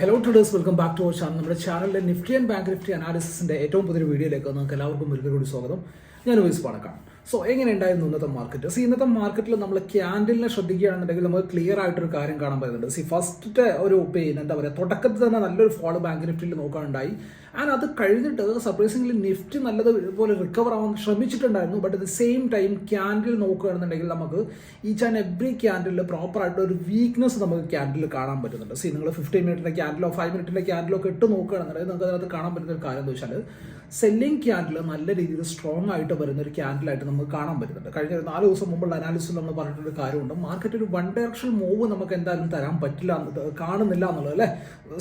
Hello traders welcome back to our channel നമ്മുടെ ചാനലിലെ Nifty and bank Nifty അനാലിസിന്റെ ഏറ്റവും പുതിയ വീഡിയോയിലേക്ക് നിങ്ങൾക്ക് എല്ലാവർക്കും ഒരിക്കൽ കൂടി സ്വാഗതം. ഞാൻ വോയിസ് പാണക്കാണ് സോ എങ്ങനെ ഉണ്ടായിരുന്നു ഇന്നത്തെ മാർക്കറ്റ് സി ഇന്നത്തെ മാർക്കറ്റിൽ നമ്മൾ ക്യാൻഡിലിനെ ശ്രദ്ധിക്കുകയാണെന്നുണ്ടെങ്കിൽ നമുക്ക് ക്ലിയർ ആയിട്ടൊരു കാര്യം കാണാൻ പറ്റുന്നുണ്ട്. സി ഫസ്റ്റ് ഒരു പിന്നെ എന്താ പറയുക തുടക്കത്തിൽ തന്നെ നല്ലൊരു ഫോൾ ബാങ്ക് നിഫ്റ്റിയിൽ നോക്കാനുണ്ടായി ആൻഡ് അത് കഴിഞ്ഞിട്ട് സർപ്രൈസിംഗ്ലി നിഫ്റ്റി നല്ലതുപോലെ റിക്കവർ ആവാൻ ശ്രമിച്ചിട്ടുണ്ടായിരുന്നു. But at the same time candle നോക്കുകയാണെന്നുണ്ടെങ്കിൽ നമുക്ക് ഈച്ച് ആൻഡ് എവറി ക്യാൻഡിൽ പ്രോപ്പറായിട്ട് ഒരു വീക്ക്നെസ് നമുക്ക് ക്യാൻഡിൽ കാണാൻ പറ്റുന്നുണ്ട്. സി നിങ്ങൾ ഫിഫ്റ്റീൻ മിനിറ്റിന്റെ ക്യാൻഡിലോ ഫൈവ് മിനിറ്റിന്റെ ക്യാൻഡിലോ ഒക്കെ ഇട്ട് നോക്കുകയാണെന്നുണ്ടെങ്കിൽ നമുക്ക് അതിനകത്ത് കാണാൻ പറ്റുന്ന ഒരു കാര്യം എന്ന് വെച്ചാൽ സെല്ലിംഗ് ക്യാൻഡിൽ നല്ല രീതിയിൽ സ്ട്രോങ് ആയിട്ട് വരുന്ന ഒരു ക്യാൻഡിലായിട്ട് നമുക്ക് കാണാൻ പറ്റുന്നുണ്ട്. കഴിഞ്ഞ ഒരു നാല് ദിവസം മുമ്പുള്ള അനാലിസിൽ നമ്മൾ പറഞ്ഞിട്ടൊരു കാര്യമുണ്ട്. മാർക്കറ്റ് ഒരു വൺ ഡയറക്ഷൻ മൂവ് നമുക്ക് എന്തായാലും തരാൻ പറ്റില്ല കാണുന്നില്ല എന്നുള്ളത് അല്ലേ?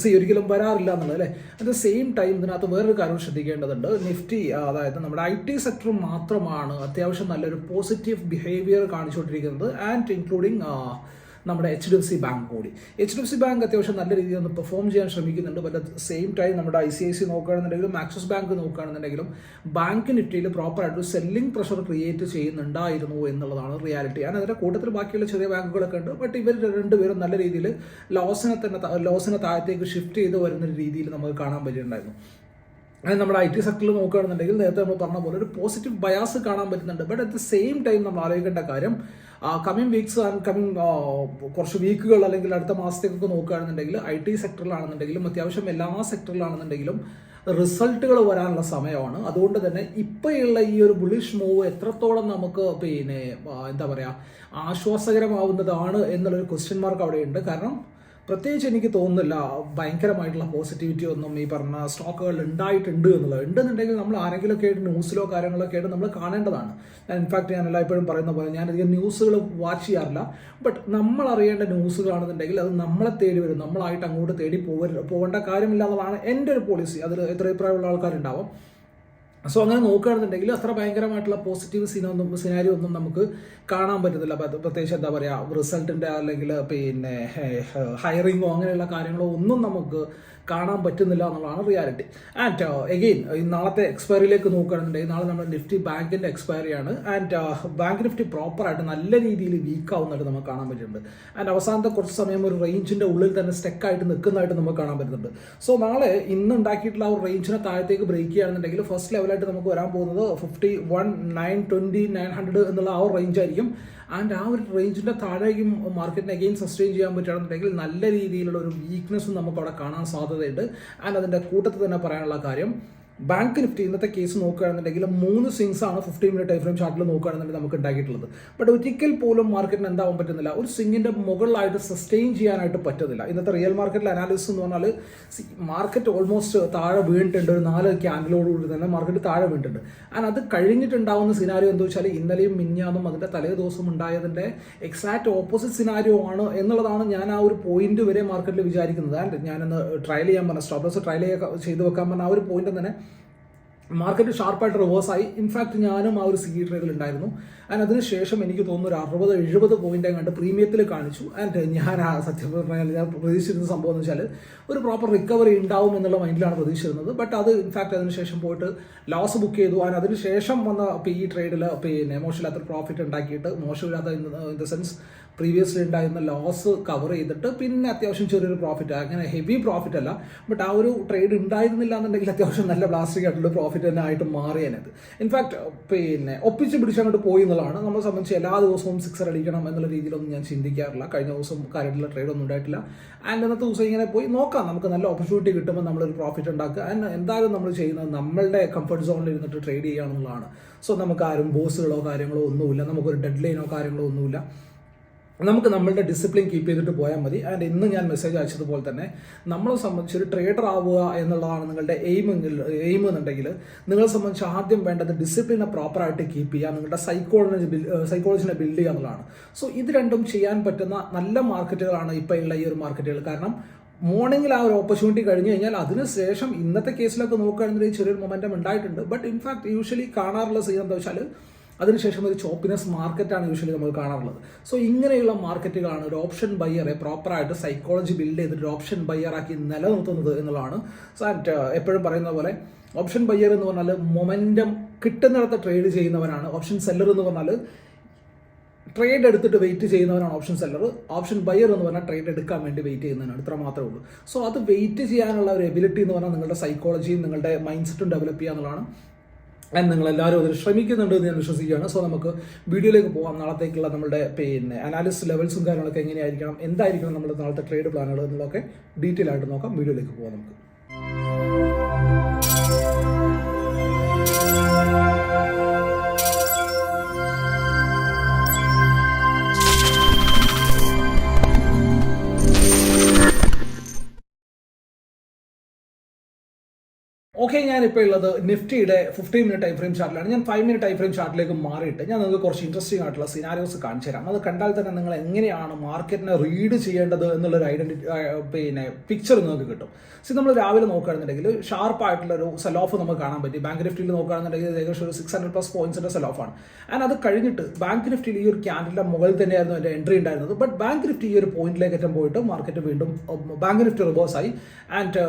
സി ഒരിക്കലും വരാറില്ല എന്നുള്ളത് അല്ലേ? അറ്റ് ദ സെയിം ടൈം ഇതിനകത്ത് വേറൊരു കാര്യം ശ്രദ്ധിക്കേണ്ടതുണ്ട്. നിഫ്റ്റി അതായത് നമ്മുടെ ഐ ടി സെക്ടർ മാത്രമാണ് അത്യാവശ്യം നല്ലൊരു പോസിറ്റീവ് ബിഹേവിയർ കാണിച്ചുകൊണ്ടിരിക്കുന്നത് ആൻഡ് ഇൻക്ലൂഡിങ് നമ്മുടെ H D F C bank കൂടി. H D F C bank അത്യാവശ്യം നല്ല രീതിയിൽ ഒന്ന് പെർഫോം ചെയ്യാൻ ശ്രമിക്കുന്നുണ്ട്. അറ്റ് സെയിം ടൈം നമ്മുടെ ഐ സി ഐ സി നോക്കുകയാണെന്നുണ്ടെങ്കിലും ആക്സിസ് ബാങ്ക് നോക്കുകയാണെന്നുണ്ടെങ്കിലും ബാങ്ക് നിഫ്റ്റിയിൽ പ്രോപ്പറായിട്ട് സെല്ലിംഗ് പ്രഷർ ക്രിയേറ്റ് ചെയ്യുന്നുണ്ടായിരുന്നു എന്നുള്ളതാണ് റിയാലിറ്റി ഞാൻ അതിന്റെ കൂട്ടത്തിൽ ബാക്കിയുള്ള ചെറിയ ബാങ്കുകളൊക്കെ ഉണ്ട്. ബട്ട് ഇവർ രണ്ടുപേരും നല്ല രീതിയിൽ ലോസിനെ തന്നെ ലോസിനെ താഴത്തേക്ക് ഷിഫ്റ്റ് ചെയ്ത് വരുന്ന രീതിയിൽ നമുക്ക് കാണാൻ പറ്റിയിട്ടുണ്ടായിരുന്നു അതായത് നമ്മുടെ ഐ ടി സെക്ടറിൽ നോക്കുകയാണെന്നുണ്ടെങ്കിൽ നേരത്തെ നമ്മൾ പറഞ്ഞ പോലെ ഒരു പോസിറ്റീവ് ബയാസ് കാണാൻ പറ്റുന്നുണ്ട്. But at the same time നമ്മൾ ആലോചിക്കേണ്ട കാര്യം കമ്മിങ് വീക്സ് ആൻഡ് കമ്മിങ് കുറച്ച് വീക്കുകൾ അല്ലെങ്കിൽ അടുത്ത മാസത്തേക്കൊക്കെ നോക്കുകയാണെന്നുണ്ടെങ്കിൽ ഐ ടി സെക്ടറിലാണെന്നുണ്ടെങ്കിലും അത്യാവശ്യം എല്ലാ സെക്ടറിലാണെന്നുണ്ടെങ്കിലും റിസൾട്ടുകൾ വരാനുള്ള സമയമാണ്. അതുകൊണ്ട് തന്നെ ഇപ്പോഴുള്ള ഈ ഒരു ബുളിഷ് മൂവ് എത്രത്തോളം നമുക്ക് പിന്നെ എന്താ പറയുക ആശ്വാസകരമാവുന്നതാണ് എന്നുള്ളൊരു ക്വസ്റ്റ്യൻ മാർക്ക് അവിടെയുണ്ട്. കാരണം പ്രത്യേകിച്ച് എനിക്ക് തോന്നുന്നില്ല ഭയങ്കരമായിട്ടുള്ള പോസിറ്റിവിറ്റി ഒന്നും ഈ പറഞ്ഞ സ്റ്റോക്കുകൾ ഉണ്ടായിട്ടുണ്ട് എന്നുള്ളത്. ഉണ്ടെന്നുണ്ടെങ്കിൽ നമ്മൾ ആരെങ്കിലുമൊക്കെ ആയിട്ട് ന്യൂസിലോ കാര്യങ്ങളൊക്കെ ആയിട്ട് നമ്മൾ കാണേണ്ടതാണ്. ഞാൻ ഇൻഫാക്ട് ഞാൻ എല്ലായ്പ്പോഴും പറയുന്ന പോലെ ഞാൻ അധികം ന്യൂസുകൾ വാച്ച് ചെയ്യാറില്ല. ബട്ട് നമ്മൾ അറിയേണ്ട ന്യൂസുകളാണെന്നുണ്ടെങ്കിൽ അത് നമ്മളെ തേടി വരും. നമ്മളായിട്ട് അങ്ങോട്ട് തേടി പോകരുത് പോകേണ്ട കാര്യമില്ല എന്നുള്ളതാണ് എന്റെ ഒരു പോളിസി അതിൽ എത്ര അഭിപ്രായമുള്ള ആൾക്കാരുണ്ടാവും. സോ അങ്ങനെ നോക്കുകയാണെന്നുണ്ടെങ്കിൽ അത്ര ഭയങ്കരമായിട്ടുള്ള പോസിറ്റീവ് സീനൊന്നും സിനാരിയോ ഒന്നും നമുക്ക് കാണാൻ പറ്റുന്നില്ല പ്രത്യേകിച്ച് എന്താ പറയുക റിസൾട്ടിന്റെ അല്ലെങ്കിൽ പിന്നെ ഹയറിങ്ങോ അങ്ങനെയുള്ള കാര്യങ്ങളോ ഒന്നും നമുക്ക് കാണാൻ പറ്റുന്നില്ല എന്നുള്ളതാണ് റിയാലിറ്റി ആൻഡ് എഗെയിൻ നാളത്തെ എക്സ്പയറിയിലേക്ക് നോക്കുകയാണെന്നുണ്ടെങ്കിൽ നാളെ നമ്മുടെ നിഫ്റ്റി ബാങ്കിന്റെ എക്സ്പയറിയാണ് ആൻഡ് ബാങ്ക് നിഫ്റ്റി പ്രോപ്പറായിട്ട് നല്ല രീതിയിൽ വീക്ക് ആവുന്നതായിട്ട് നമുക്ക് കാണാൻ പറ്റുന്നുണ്ട്. ആൻഡ് അവസാനത്തെ കുറച്ച് സമയം ഒരു റേഞ്ചിന്റെ ഉള്ളിൽ തന്നെ സ്റ്റെക്കായിട്ട് നിൽക്കുന്നതായിട്ട് നമുക്ക് കാണാൻ പറ്റുന്നുണ്ട്. സോ നാളെ ഇന്ന് ഉണ്ടാക്കിയിട്ടുള്ള ആ ഒരു റേഞ്ചിനെ താഴത്തേക്ക് ബ്രേക്ക് ചെയ്യുകയാണെന്നുണ്ടെങ്കിൽ ഫസ്റ്റ് ലെവലായിട്ട് നമുക്ക് വരാൻ പോകുന്നത് fifty one nine twenty nine hundred എന്നുള്ള ആ ഒരു റേഞ്ച് ആയിരിക്കും. ആൻഡ് ആ ഒരു റേഞ്ചിന്റെ താഴേക്കും മാർക്കറ്റിനെ അഗെയിൻ സസ്റ്റെയിൻ ചെയ്യാൻ പറ്റുകയാണെന്നുണ്ടെങ്കിൽ നല്ല രീതിയിലുള്ള ഒരു വീക്ക്നെസ് നമുക്ക് അവിടെ കാണാൻ സാധ്യതയുണ്ട്. ആൻഡ് അതിന്റെ കൂട്ടത്തിൽ തന്നെ പറയാനുള്ള കാര്യം ബാങ്ക് നിഫ്റ്റി ഇന്നത്തെ കേസ് നോക്കുകയാണെന്നുണ്ടെങ്കിൽ മൂന്ന് സിങ്സ് ആണ് ഫിഫ്റ്റി മിനിറ്റ് ടൈം ഫ്രെയിം ചാർട്ടിൽ നോക്കുകയാണെന്നുണ്ടെങ്കിൽ നമുക്ക് ഉണ്ടാക്കിയിട്ടുള്ളത്. ബട്ട് ഒരിക്കൽ പോലും മാർക്കറ്റിന് എന്താവാൻ പറ്റുന്നില്ല. ഒരു സിങ്ങിന്റെ മുകളിലായിട്ട് സസ്റ്റെയിൻ ചെയ്യാനായിട്ട് പറ്റുന്നില്ല. ഇന്നത്തെ റിയൽ മാർക്കറ്റിൽ അനാലിസിസ് എന്ന് പറഞ്ഞാൽ മാർക്കറ്റ് ഓൾമോസ്റ്റ് താഴെ വീണിട്ടുണ്ട്. ഒരു നാല് ക്യാൻഡിലോടുകൂടി തന്നെ മാർക്കറ്റ് താഴെ വീണിട്ടുണ്ട്. ആൻഡ് അത് കഴിഞ്ഞിട്ടുണ്ടാവുന്ന സിനാരിയോ എന്താ വെച്ചാൽ ഇന്നലെയും മിഞ്ഞാന്നും അതിന്റെ തലേ ദിവസം ഉണ്ടായതിന്റെ എക്സാക്ട് ഓപ്പോസിറ്റ് സിനാരിയോ ആണ് എന്നുള്ളതാണ് ഞാൻ ആ ഒരു പോയിന്റ് വരെ മാർക്കറ്റിൽ വിചാരിക്കുന്നത്. ആൻഡ് ഞാനൊന്ന് ട്രയൽ ചെയ്യാൻ പറഞ്ഞ സ്റ്റോപ്പ് ട്രയൽ ചെയ്ത് വെക്കാൻ പറഞ്ഞ ആ ഒരു പോയിന്റ് തന്നെ മാർക്കറ്റ് ഷാർപ്പായിട്ട് റിവേഴ്സായി ഇൻഫാക്ട് ഞാനും ആ ഒരു സി ട്രേഡിൽ ഉണ്ടായിരുന്നു. ആൻഡ് അതിനുശേഷം എനിക്ക് തോന്നുന്നു ഒരു അറുപത് എഴുപത് പോയിന്റ് കണ്ട് പ്രീമിയത്തിൽ കാണിച്ചു. ആൻഡ് ഞാൻ ആ സത്യം പറഞ്ഞാൽ ഞാൻ പ്രതീക്ഷിച്ചിരുന്ന സംഭവം എന്ന് വെച്ചാൽ ഒരു പ്രോപ്പർ റിക്കവറി ഉണ്ടാവും എന്നുള്ള മൈൻഡിലാണ് പ്രതീക്ഷിച്ചിരുന്നത്. ബട്ട് അത് ഇൻഫാക്ട് അതിനുശേഷം പോയിട്ട് ലോസ് ബുക്ക് ചെയ്തു. ആൻഡ് അതിനുശേഷം വന്ന പി ഇ ട്രേഡിൽ പിന്നെ മോശമില്ലാത്ത പ്രോഫിറ്റ് ഉണ്ടാക്കിയിട്ട് മോശമില്ലാത്ത ഇൻ ദ സെൻസ് പ്രീവിയസ്ലി ഉണ്ടായിരുന്ന ലോസ് കവർ ചെയ്തിട്ട് പിന്നെ അത്യാവശ്യം ചെറിയൊരു പ്രോഫിറ്റ് അങ്ങനെ ഹെവി പ്രോഫിറ്റ് അല്ല. ബട്ട് ആ ഒരു ട്രേഡ് ഉണ്ടായിരുന്നില്ല എന്നുണ്ടെങ്കിൽ അത്യാവശ്യം നല്ല ബ്ലാസ്റ്റിക് ആയിട്ടുള്ള പ്രോഫിറ്റ് തന്നെ ആയിട്ട് മാറിയാനത്. ഇൻഫാക്ട് പിന്നെ ഒപ്പിച്ച് പിടിച്ചങ്ങോട്ട് പോയി എന്നുള്ളതാണ്. നമ്മളെ സംബന്ധിച്ച് എല്ലാ ദിവസവും സിക്സർ അടിക്കണം എന്നുള്ള രീതിയിലൊന്നും ഞാൻ ചിന്തിക്കാറില്ല. കഴിഞ്ഞ ദിവസം കാര്യമായിട്ടുള്ള ട്രേഡ് ഒന്നും ഉണ്ടായിട്ടില്ല. ആൻഡ് അന്നത്തെ ദിവസം ഇങ്ങനെ പോയി നോക്കാം. നമുക്ക് നല്ല ഓപ്പർച്യൂണിറ്റി കിട്ടുമ്പോൾ നമ്മളൊരു പ്രോഫിറ്റ് ഉണ്ടാക്കുക. ആൻഡ് എന്തായാലും നമ്മൾ ചെയ്യുന്നത് നമ്മളുടെ കംഫർട്ട് സോണിൽ ഇരുന്നിട്ട് ട്രേഡ് ചെയ്യുകയാണെന്നുള്ളതാണ് സോ നമുക്ക് ആരും ബോസുകളോ കാര്യങ്ങളോ ഒന്നുമില്ല. നമുക്കൊരു ഡെഡ് ലൈനോ കാര്യങ്ങളോ ഒന്നുമില്ല. നമുക്ക് നമ്മളുടെ ഡിസിപ്ലിൻ കീപ്പ് ചെയ്തിട്ട് പോയാൽ മതി. ആൻഡ് ഇന്ന് ഞാൻ മെസ്സേജ് അയച്ചതുപോലെ തന്നെ നമ്മളെ സംബന്ധിച്ച് ഒരു ട്രേഡർ ആവുക എന്നുള്ളതാണ് നിങ്ങളുടെ എയിം എയിം എന്നുണ്ടെങ്കിൽ നിങ്ങളെ സംബന്ധിച്ച് ആദ്യം വേണ്ടത് ഡിസിപ്ലിനെ പ്രോപ്പറായിട്ട് കീപ്പ് ചെയ്യുക നിങ്ങളുടെ സൈക്കോളജി സൈക്കോളജിനെ ബിൽഡ് ചെയ്യുക എന്നുള്ളതാണ്. സോ ഇത് രണ്ടും ചെയ്യാൻ പറ്റുന്ന നല്ല മാർക്കറ്റുകളാണ് ഇപ്പോൾ ഉള്ള ഈ ഒരു മാർക്കറ്റുകൾ. കാരണം മോർണിംഗിൽ ആ ഒരു ഓപ്പർച്യൂണിറ്റി കഴിഞ്ഞു കഴിഞ്ഞാൽ അതിനുശേഷം ഇന്നത്തെ കേസിലൊക്കെ നോക്കുകയാണെങ്കിൽ ചെറിയൊരു മൊമെന്റം ഉണ്ടായിട്ടുണ്ട്. ബട്ട് ഇൻഫാക്ട് യൂഷ്വലി കാണാറുള്ള സീൻ എന്താ വെച്ചാൽ അതിനുശേഷം ഒരു ചോപ്പിനെസ് മാർക്കറ്റാണ് യൂഷ്വലി നമ്മൾ കാണാറുള്ളത്. സോ ഇങ്ങനെയുള്ള മാർക്കറ്റുകളാണ് ഒരു ഓപ്ഷൻ ബയ്യറെ പ്രോപ്പറായിട്ട് സൈക്കോളജി ബിൽഡ് ചെയ്തിട്ട് ഒരു ഓപ്ഷൻ ബയ്യറാക്കി നിലനിർത്തുന്നത് എന്നുള്ളതാണ്. സോ ആൻഡ് എപ്പോഴും പറയുന്ന പോലെ ഓപ്ഷൻ ബയ്യർ എന്ന് പറഞ്ഞാൽ മൊമെന്റം കിട്ടുന്നിടത്ത് ട്രേഡ് ചെയ്യുന്നവനാണ്. ഓപ്ഷൻ സെല്ലർ എന്ന് പറഞ്ഞാൽ ട്രേഡ് എടുത്തിട്ട് വെയിറ്റ് ചെയ്യുന്നവനാണ് ഓപ്ഷൻ സെല്ലർ ഓപ്ഷൻ ബയർ എന്ന് പറഞ്ഞാൽ ട്രേഡ് എടുക്കാൻ വേണ്ടി വെയിറ്റ് ചെയ്യുന്നതാണ് ഇത്ര മാത്രമേ ഉള്ളൂ. സോ അത് വെയിറ്റ് ചെയ്യാനുള്ള ഒരു എബിലിറ്റി എന്ന് പറഞ്ഞാൽ നിങ്ങളുടെ സൈക്കോളജിയും നിങ്ങളുടെ മൈൻഡ് സെറ്റും ഡെവലപ്പ് ചെയ്യുക എന്നുള്ളതാണ്. ആൻഡ് നിങ്ങൾ എല്ലാവരും അതിൽ ശ്രമിക്കുന്നുണ്ട് എന്ന് ഞാൻ വിശ്വസിക്കുകയാണ്. സോ നമുക്ക് വീഡിയോയിലേക്ക് പോകാം നാളത്തേക്കുള്ള നമ്മുടെ പിന്നെ അനാലിസിസ് ലെവൽസും കാര്യങ്ങളൊക്കെ എങ്ങനെയായിരിക്കണം? എന്തായിരിക്കണം നമ്മുടെ നാളത്തെ ട്രേഡ് പ്ലാനുകൾ എന്നുള്ളതൊക്കെ ഡീറ്റെയിൽ ആയിട്ട് നോക്കാം. വീഡിയോയിലേക്ക് പോകാം നമുക്ക്. ഓക്കെ ഇപ്പോൾ ഉള്ളത് നിഫ്റ്റിയുടെ ഫിഫ്റ്റീൻ മിനിറ്റ് ടൈം ഫ്രെയിം ചാർട്ടിലാണ് ഞാൻ ഫൈവ് മിനിറ്റ് ടൈം ഫ്രെയിം ചാർട്ടിലേക്ക് മാറിയിട്ട് ഞാൻ നിങ്ങൾക്ക് കുറച്ച് ഇൻട്രസ്റ്റിംഗ് ആയിട്ടുള്ള സിനാരിയോസ് കാണിച്ചു തരാം. അത് കണ്ടാൽ തന്നെ നിങ്ങൾ എങ്ങനെയാണ് മാർക്കറ്റിനെ റീഡ് ചെയ്യേണ്ടത് എന്നുള്ളൊരു ഐഡന്റിറ്റി പിന്നെ പിക്ചർ നിങ്ങൾക്ക് കിട്ടും. സി നമ്മൾ രാവിലെ നോക്കുകയാണെന്നുണ്ടെങ്കിൽ ഷാർപ്പ് ആയിട്ടുള്ള ഒരു സെൽ ഓഫ് നമുക്ക് കാണാൻ പറ്റി. ബാങ്ക് നിഫ്റ്റിയിൽ നോക്കുകയാണെന്നുണ്ടെങ്കിൽ ഏകദേശം ഒരു സിക്സ് ഹൺഡ്രഡ് പ്ലസ് പോയിന്റ്സിന്റെ സെൽ ഓഫാണ് ആൻഡ് അത് കഴിഞ്ഞിട്ട് ബാങ്ക് നിഫ്റ്റിയിൽ ഈ ഒരു ക്യാൻഡിലിന്റെ മുകളിൽ തന്നെയായിരുന്നു എന്റെ എൻട്രി ഉണ്ടായിരുന്നത്. ബട്ട് ബാങ്ക് നിഫ്റ്റി ഈ ഒരു പോയിന്റിലേക്ക് ഏറ്റവും പോയിട്ട് മാർക്കറ്റ് വീണ്ടും ബാങ്ക് നിഫ്റ്റി റിവേഴ്സ് ആയി. ആൻഡ്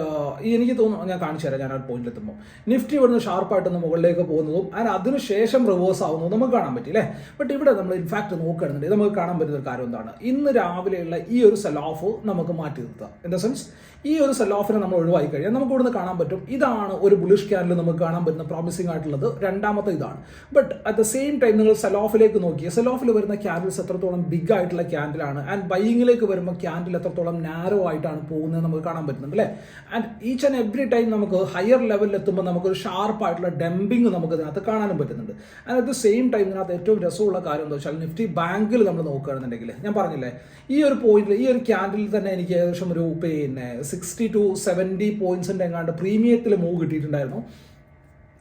എനിക്ക് തോന്നുന്നു ഞാൻ കാണിച്ചു തരാം ഞാൻ ആ പോയിന്റിൽ എത്തുമ്പോൾ നിഫ്റ്റി ഇവിടുന്ന് ഷാർപ്പായിട്ടൊന്ന് മുകളിലേക്ക് പോകുന്നതും അതിന് അതിനുശേഷം റിവേഴ്സ് ആവുന്നതും നമുക്ക് കാണാൻ പറ്റി അല്ലേ? ബട്ട് ഇവിടെ നമ്മൾ ഇൻഫാക്ട് നോക്കുകയാണെന്നുണ്ടെങ്കിൽ നമുക്ക് കാണാൻ പറ്റുന്ന ഒരു കാര്യം എന്താണ്? ഇന്ന് രാവിലെയുള്ള ഈ ഒരു സെൽ ഓഫ് നമുക്ക് മാറ്റി നിർത്താം. ഇൻ ദ സെൻസ് ഈ ഒരു സെൽ ഓഫിനെ നമ്മൾ ഒഴിവാക്കി കഴിഞ്ഞാൽ നമുക്ക് ഇവിടുന്ന് കാണാൻ പറ്റും. ഇതാണ് ഒരു ബുളിഷ് ക്യാനിൽ നമുക്ക് കാണാൻ പറ്റുന്ന പ്രോമിസിംഗ് ആയിട്ടുള്ളത്. രണ്ടാമത്തെ ഇതാണ്. But at the same time നിങ്ങൾ സെൽ ഓഫിലേക്ക് നോക്കി സെൽ ഓഫിൽ വരുന്ന ക്യാൻഡിൽസ് എത്രത്തോളം ബിഗ് ആയിട്ടുള്ള ക്യാൻഡിലാണ് ആൻഡ് ബൈയിങ്ങിലേക്ക് വരുമ്പോൾ ക്യാൻഡിൽ എത്രത്തോളം നാരോ ആയിട്ടാണ് പോകുന്നത് നമുക്ക് കാണാൻ പറ്റുന്നുണ്ട് അല്ലേ? And each and every time നമുക്ക് ഹയർ ലെവലിൽ എത്തുമ്പോൾ നമുക്കൊരു ഷാർപ്പായിട്ടുള്ള ഡംപിങ് നമുക്ക് ഇതിനകത്ത് കാണാനും പറ്റുന്നുണ്ട്. And at the same time ഇതിനകത്ത് ഏറ്റവും രസമുള്ള കാര്യം എന്താ വെച്ചാൽ നിഫ്റ്റി ബാങ്കിൽ നമ്മൾ നോക്കുകയാണെന്നുണ്ടെങ്കിൽ ഞാൻ പറഞ്ഞില്ലേ ഈ ഒരു പോയിന്റിൽ ഈ ഒരു ക്യാൻഡിൽ തന്നെ എനിക്ക് ഏകദേശം ഒരു പിന്നെ സിക്സ്റ്റി ടു സെവന്റി പോയിന്റ്സിന്റെ എങ്ങാണ്ട് പ്രീമിയത്തിൽ മൂവ് കിട്ടിയിട്ടുണ്ടായിരുന്നു.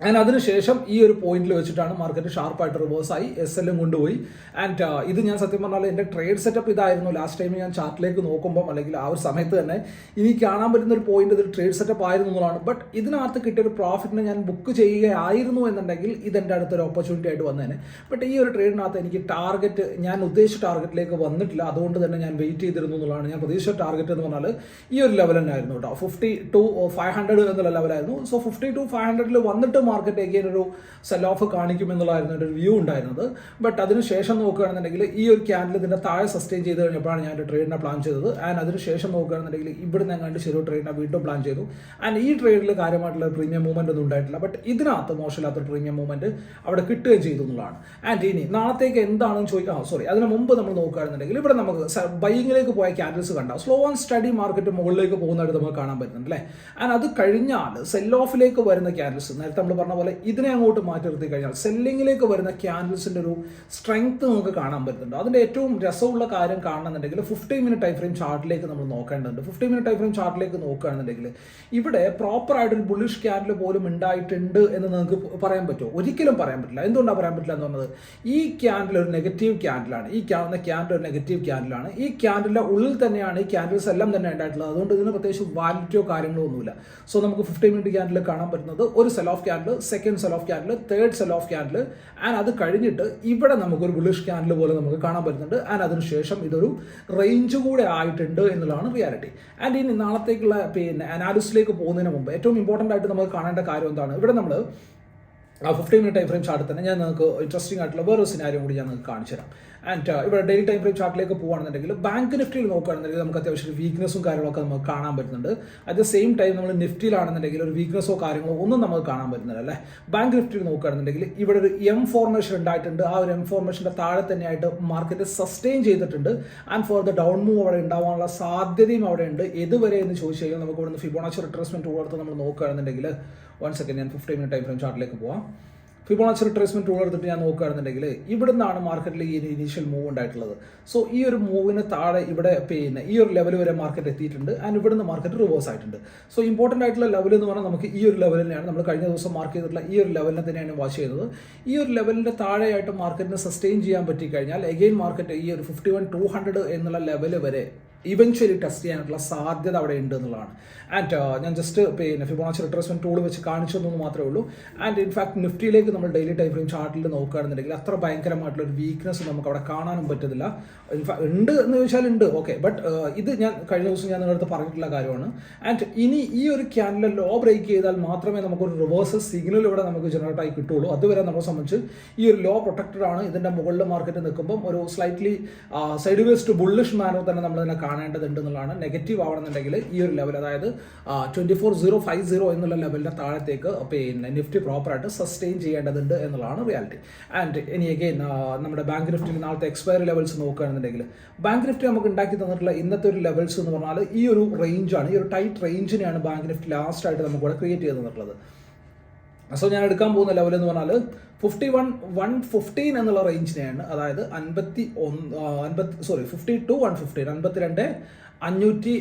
ആൻഡ് അതിനുശേഷം ഈ ഒരു പോയിന്റിൽ വെച്ചിട്ടാണ് മാർക്കറ്റ് ഷാർപ്പായിട്ട് റിവേഴ്സ് ആയി എസ് എല്ലും കൊണ്ടുപോയി. ആൻഡ് ഇത് ഞാൻ സത്യം പറഞ്ഞാൽ എന്റെ ട്രേഡ് സെറ്റപ്പ് ഇതായിരുന്നു. ലാസ്റ്റ് ടൈം ഞാൻ ചാർട്ടിലേക്ക് നോക്കുമ്പോൾ അല്ലെങ്കിൽ ആ ഒരു സമയത്ത് തന്നെ ഇനി കാണാൻ പറ്റുന്ന ഒരു പോയിന്റ് ഇതൊരു ട്രേഡ് സെറ്റപ്പ് ആയിരുന്നു എന്നുള്ളതാണ്. ബട്ട് ഇതിനകത്ത് കിട്ടിയ ഒരു പ്രോഫിറ്റിനെ ഞാൻ ബുക്ക് ചെയ്യുകയായിരുന്നു എന്നുണ്ടെങ്കിൽ ഇതെന്റെ അടുത്തൊരു ഓപ്പർച്യൂണിറ്റി ആയിട്ട് വന്നേനെ. ബട്ട് ഈ ഒരു ട്രേഡിനകത്ത് എനിക്ക് ടാർഗറ്റ് ഞാൻ ഉദ്ദേശിച്ച ടാർഗറ്റിലേക്ക് വന്നിട്ടില്ല. അതുകൊണ്ട് തന്നെ ഞാൻ വെയിറ്റ് ചെയ്തിരുന്നു എന്നുള്ളതാണ്. ഞാൻ പ്രതീക്ഷിച്ച ടാർഗറ്റ് എന്ന് പറഞ്ഞാൽ ഈ ഒരു ലെവൽ തന്നെ കേട്ടോ. ഫിഫ്റ്റി ടു ഫൈവ് ഹൺഡ്രഡ് എന്നുള്ള ലെവലായിരുന്നു സോ ഫിഫ്റ്റി ടു ഫൈവ് ഹൺഡ്രഡിൽ വന്നിട്ട് മാർക്കറ്റ് എഗെയിൻ ഒരു സെൽ ഓഫ് കാണിക്കുമെന്നുള്ളതായിരുന്നു ഒരു വ്യൂ ഉണ്ടായിരുന്നത്. ബട്ട് അതിനുശേഷം നോക്കുകയാണെന്നുണ്ടെങ്കിൽ ഈ ഒരു ക്യാൻഡിൽ ഇതിന്റെ താഴെ സസ്റ്റെയിൻ ചെയ്ത് കഴിഞ്ഞപ്പോഴാണ് ഞാൻ ഒരു ട്രേഡിനെ പ്ലാൻ ചെയ്തത്. ആൻഡ് അതിനുശേഷം നോക്കുകയാണെന്നുണ്ടെങ്കിൽ ഇവിടുന്ന് എങ്ങാണ്ട് ചെറിയ ട്രേഡിനെ വീണ്ടും പ്ലാൻ ചെയ്തു. ആൻഡ് ഈ ട്രേഡിൽ കാര്യമായിട്ടുള്ള പ്രീമിയം മൂവ്മെന്റ് ഒന്നും ഉണ്ടായിട്ടില്ല. ബട്ട് ഇതിനകത്ത് മോശമില്ലാത്ത പ്രീമിയം മൂവ്മെന്റ് അവിടെ കിട്ടുകയും ചെയ്തു എന്നുള്ളതാണ്. ആൻഡ് ഇനി നാളത്തേക്ക് എന്താണെന്ന് ചോദിക്കാം സോറി അതിന് മുമ്പ് നമ്മൾ നോക്കുകയാണെന്നുണ്ടെങ്കിൽ ഇവിടെ നമുക്ക് ബൈങ്ങിലേക്ക് പോയ ക്യാൻഡിൽസ് കണ്ട. സ്ലോ ആൻഡ് സ്റ്റഡി മാർക്കറ്റ് മുകളിലേക്ക് പോകുന്നതായിട്ട് നമുക്ക് കാണാൻ പറ്റുന്നുണ്ട് അല്ലേ? ആൻഡ് അത് കഴിഞ്ഞാൽ സെൽ ഓഫിലേക്ക് വരുന്ന ക്യാൻഡിൽസ് നേരത്തെ നമ്മൾ പറഞ്ഞ പോലെ ഇതിനെ അങ്ങോട്ട് മാറ്റി നിർത്തി കഴിഞ്ഞാൽ സെല്ലിങ്ങിലേക്ക് വരുന്ന ക്യാൻഡിൽസിന്റെ ഒരു സ്ട്രെങ്ത് നമുക്ക് കാണാൻ പറ്റുന്നുണ്ട്. അതിന്റെ ഏറ്റവും രസമുള്ള കാര്യം കാണണമെന്നുണ്ടെങ്കിൽ ഫിഫ്റ്റി മിനിറ്റ് ടൈം ഫ്രെയിം ചാർട്ടിലേക്ക് നമ്മൾ നോക്കേണ്ടതുണ്ട്. ഫിഫ്റ്റി മിനിറ്റ് ടൈം ഫ്രെയിം ചാർട്ടിലേക്ക് നോക്കുകയാണെന്നുണ്ടെങ്കിൽ ഇവിടെ പ്രോപ്പർ ആയിട്ടൊരു ബുള്ളിഷ് ക്യാൻഡിൽ പോലും ഉണ്ടായിട്ടുണ്ട് എന്ന് നിങ്ങൾക്ക് പറയാൻ പറ്റുമോ? ഒരിക്കലും പറയാൻ പറ്റില്ല. എന്തുകൊണ്ടാണ് പറയാൻ പറ്റില്ല എന്ന് പറഞ്ഞത് ഈ ക്യാൻഡിൽ ഒരു നെഗറ്റീവ് ക്യാൻഡിലാണ് ഈ കാണുന്ന ക്യാൻഡിൽ ഒരു നെഗറ്റീവ് ക്യാൻഡിലാണ് ഈ ക്യാൻഡിലെ ഉള്ളിൽ തന്നെയാണ് ഈ ക്യാൻഡിൽസ് എല്ലാം തന്നെ ഉണ്ടായിട്ടുള്ളത്. അതുകൊണ്ട് ഇതിന് പ്രത്യേകിച്ച് വാലിറ്റിയോ കാര്യങ്ങളോ ഒന്നുമില്ല. സോ നമുക്ക് ഫിഫ്റ്റി മിനിറ്റ് ക്യാൻഡിൽ കാണാൻ പറ്റുന്നത് ഒരു sell off candle second sell off candle third sell off candle and അത് കഴിഞ്ഞിട്ട് ഇവിടെ നമുക്കൊരു ബുള്ളിഷ് ക്യാൻഡിൽ പോലെ നമുക്ക് കാണാൻ പറ്റുന്നുണ്ട്. ആൻഡ് അതിനുശേഷം ഇതൊരു റേഞ്ച് കൂടെ ആയിട്ടുണ്ട് എന്നുള്ളതാണ് റിയാലിറ്റി ആൻഡ് ഇനി നാളത്തേക്കുള്ള പിന്നെ അനാലിസിലേക്ക് പോകുന്നതിന് മുമ്പ് ഏറ്റവും ഇമ്പോർട്ടന്റ് ആയിട്ട് നമുക്ക് കാണേണ്ട കാര്യം എന്താണ്? ഇവിടെ നമ്മൾ ആ fifty minute time frame chart തന്നെ ഞാൻ നിങ്ങൾക്ക് ഇൻട്രസ്റ്റിംഗ് ആയിട്ടുള്ള വേറൊരു സിനാരിയും കൂടി ഞാൻ നിങ്ങൾക്ക് കാണിച്ചു തരാം ആൻഡ് ഇവിടെ ഡെയിലി ടൈം ഫ്രെയിം ചാർട്ടിലേക്ക് പോകുകയാണെന്നുണ്ടെങ്കിൽ ബാങ്ക് നിഫ്റ്റിയിൽ നോക്കുകയാണെന്നുണ്ടെങ്കിൽ നമുക്ക് അത്യാവശ്യം വീക്ക്നെസ്സും കാര്യങ്ങളൊക്കെ നമുക്ക് കാണാൻ പറ്റുന്നുണ്ട്. അറ്റ് ദ സെയിം ടൈം നമ്മൾ നിഫ്റ്റിയിലാണെന്നുണ്ടെങ്കിൽ ഒരു വീക്ക്നെസ്സോ കാര്യങ്ങളോ ഒന്നും നമുക്ക് കാണാൻ പറ്റുന്നില്ല അല്ലേ? ബാങ്ക് നിഫ്റ്റിയിൽ നോക്കുകയാണെന്നുണ്ടെങ്കിൽ ഇവിടെ ഒരു എം ഫോർമേഷൻ ഉണ്ടായിട്ടുണ്ട്. ആ ഒരു എം ഫോർമേഷന്റെ താഴെ തന്നെയായിട്ട് മാർക്കറ്റ് സസ്റ്റെയിൻ ചെയ്തിട്ടുണ്ട്. And for the down move അവിടെ ഉണ്ടാവാനുള്ള സാധ്യതയും അവിടെ ഉണ്ട്. ഇതുവരെ എന്ന് ചോദിച്ചു കഴിഞ്ഞാൽ നമുക്ക് ഇവിടുന്ന് ഫിബോണാച്ചി റിട്രേസ്മെന്റ് കൊടുത്ത് നമ്മൾ നോക്കുകയാണെന്നുണ്ടെങ്കിൽ വൺ സെക്കൻഡ് ഞാൻ ഫിഫ്റ്റി മിനിറ്റ് ടൈം ഫ്രെയിം ചാർട്ടിലേക്ക് പോവാം. ഫിബോണാച്ചി റിട്രേസ്മെന്റ് ടൂൾ എടുത്തിട്ട് ഞാൻ നോക്കുകയാണെന്നുണ്ടെങ്കിൽ ഇവിടുന്നാണ് മാർക്കറ്റിൽ ഈ ഇനീഷ്യൽ മൂവ് ഉണ്ടായിട്ടുള്ളത്. സോ ഈ ഒരു മൂവിന് താഴെ ഇവിടെ പിന്നെ ഈ ഒരു ലെവൽ വരെ മാർക്കറ്റ് എത്തിയിട്ടുണ്ട് ആൻഡ് ഇവിടുന്ന് മാർക്കറ്റ് റിവേഴ്സ് ആയിട്ടുണ്ട്. സോ ഇമ്പോർട്ടന്റ് ആയിട്ടുള്ള ലെവൽ എന്ന് പറഞ്ഞാൽ നമുക്ക് ഈ ഒരു ലെവലിനെയാണ് നമ്മൾ കഴിഞ്ഞ ദിവസം മാർക്ക് ചെയ്തിട്ടുള്ള ഈ ഒരു ലെവലിനെ തന്നെയാണ് വാച്ച് ചെയ്തത് ഈ ഒരു ലെവലിന്റെ താഴെയായിട്ട് മാർക്കറ്റിന് സസ്റ്റെയിൻ ചെയ്യാൻ പറ്റി കഴിഞ്ഞാൽ എഗെയിൻ മാർക്കറ്റ് ഈ ഒരു ഫിഫ്റ്റി വൺ ടു ഹൺഡ്രഡ് എന്നുള്ള ലെവൽ വരെ ഇവൻച്വലി ടെസ്റ്റ് ചെയ്യാനുള്ള സാധ്യത അവിടെ ഉണ്ട് എന്നുള്ളതാണ്. ആൻഡ് ഞാൻ ജസ്റ്റ് പിന്നെ ഫിബോണാച്ചി റിട്രേസ്മെന്റ് ടൂൾ വെച്ച് കാണിച്ചു തന്നു മാത്രമേ ഉള്ളൂ. ആൻഡ് ഇൻഫാക്ട് നിഫ്റ്റിയിലേക്ക് നമ്മൾ ഡെയിലി ടൈം ഫ്രെയിം ചാർട്ടിൽ നോക്കുകയാണെന്നുണ്ടെങ്കിൽ അത്ര ഭയങ്കരമായിട്ടുള്ള ഒരു വീക്ക്നെസ് നമുക്ക് അവിടെ കാണാനും പറ്റത്തില്ല. ഇൻഫാക്ട് ഉണ്ട് എന്ന് ചോദിച്ചാൽ ഉണ്ട്. ഓക്കെ ബട്ട് ഇത് ഞാൻ കഴിഞ്ഞ ദിവസം ഞാൻ നിങ്ങളുടെ അടുത്ത് പറഞ്ഞിട്ടുള്ള കാര്യമാണ്. ആൻഡ് ഇനി ഈ ഒരു ക്യാനിലെ ലോ ബ്രേക്ക് ചെയ്താൽ മാത്രമേ നമുക്കൊരു റിവേഴ്സ് സിഗ്നൽ ഇവിടെ നമുക്ക് ജനറേറ്റ് ആയി കിട്ടുള്ളൂ അതുവരെ നമ്മളെ സംബന്ധിച്ച് ഈ ഒരു ലോ പ്രൊട്ടക്റ്റഡ് ആണ്. ഇതിന്റെ മുകളിൽ മാർക്കറ്റ് നിൽക്കുമ്പോൾ ഒരു സ്ലൈറ്റ്ലി സൈഡ് വേസ്റ്റ് ബുള്ളിഷ് മാനോ തന്നെ നമ്മൾ ഇതിനെ കാണേണ്ടതുണ്ട് എന്നുള്ളതാണ് നെഗറ്റീവ് ആവണമെന്നുണ്ടെങ്കിൽ ഈ ഒരു ലെവൽ അതായത് twenty four zero five zero എന്നുള്ള ലെവലിന്റെ താഴത്തേക്ക് പിന്നെ നിഫ്റ്റി പ്രോപ്പറായിട്ട് സസ്റ്റെയിൻ ചെയ്യേണ്ടതുണ്ട് എന്നുള്ളതാണ് റിയാലിറ്റി ആൻഡ് ഇനി അഗെയിൻ നമ്മുടെ ബാങ്ക് നിഫ്റ്റിയിൽ നാളത്തെ എക്സ്പയറി ലെവൽസ് നോക്കുകയാണെന്നുണ്ടെങ്കിൽ ബാങ്ക് നിഫ്റ്റി നമുക്ക് ഉണ്ടാക്കി തന്നിട്ടുള്ള ഇന്നത്തെ ഒരു ലെവൽസ് എന്ന് പറഞ്ഞാൽ ഈ ഒരു റേഞ്ചാണ് ഈ ഒരു ടൈറ്റ് റേഞ്ചിനെയാണ് ബാങ്ക് നിഫ്റ്റി ലാസ്റ്റ് ആയിട്ട് നമുക്ക് ഇവിടെ ക്രിയേറ്റ് ചെയ്ത് തന്നിട്ടുള്ളത്. സോ ഞാൻ എടുക്കാൻ പോകുന്ന ലെവൽ എന്ന് പറഞ്ഞാൽ ഫിഫ്റ്റി വൺ വൺ ഫിഫ്റ്റീൻ എന്നുള്ള റേഞ്ചിനെയാണ് അതായത് അൻപത്തി ഒന്ന് അൻപത്തി sorry fifty two one fifteen അൻപത്തിരണ്ട് അഞ്ഞൂറ്റി